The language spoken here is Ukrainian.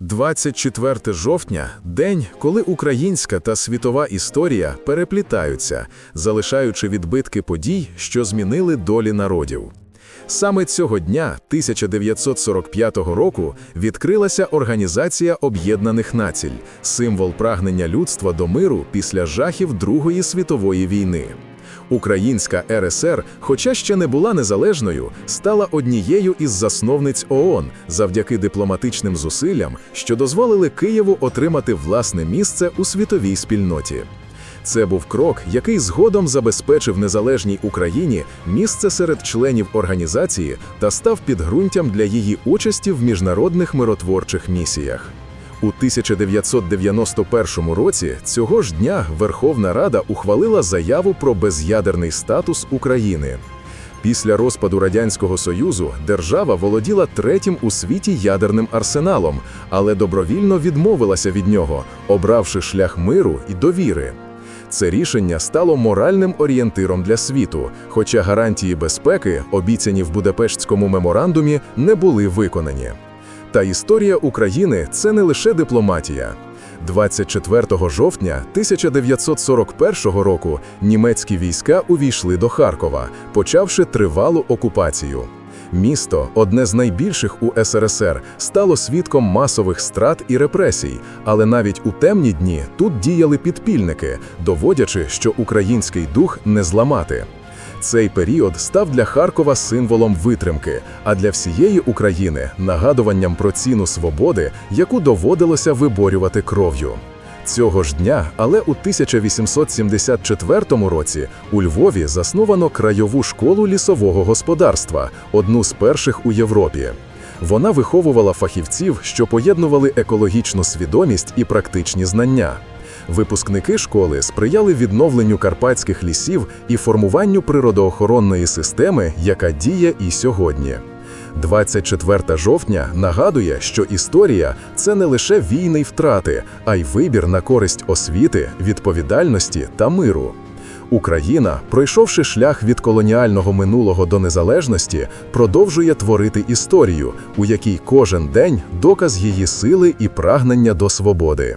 24 жовтня день, коли українська та світова історія переплітаються, залишаючи відбитки подій, що змінили долі народів. Саме цього дня, 1945 року, відкрилася Організація Об'єднаних Націй, символ прагнення людства до миру після жахів Другої світової війни. Українська РСР, хоча ще не була незалежною, стала однією із засновниць ООН завдяки дипломатичним зусиллям, що дозволили Києву отримати власне місце у світовій спільноті. Це був крок, який згодом забезпечив незалежній Україні місце серед членів організації та став підґрунтям для її участі в міжнародних миротворчих місіях. У 1991 році цього ж дня Верховна Рада ухвалила заяву про без'ядерний статус України. Після розпаду Радянського Союзу держава володіла третім у світі ядерним арсеналом, але добровільно відмовилася від нього, обравши шлях миру і довіри. Це рішення стало моральним орієнтиром для світу, хоча гарантії безпеки, обіцяні в Будапештському меморандумі, не були виконані. Та історія України це не лише дипломатія. 24 жовтня 1941 року німецькі війська увійшли до Харкова, почавши тривалу окупацію. Місто, одне з найбільших у СРСР, стало свідком масових страт і репресій, але навіть у темні дні тут діяли підпільники, доводячи, що український дух не зламати. Цей період став для Харкова символом витримки, а для всієї України нагадуванням про ціну свободи, яку доводилося виборювати кров'ю. Цього ж дня, але у 1874 році у Львові засновано краєву школу лісового господарства, одну з перших у Європі. Вона виховувала фахівців, що поєднували екологічну свідомість і практичні знання. Випускники школи сприяли відновленню карпатських лісів і формуванню природоохоронної системи, яка діє і сьогодні. 24 жовтня нагадує, що історія це не лише війни й втрати, а й вибір на користь освіти, відповідальності та миру. Україна, пройшовши шлях від колоніального минулого до незалежності, продовжує творити історію, у якій кожен день доказ її сили і прагнення до свободи.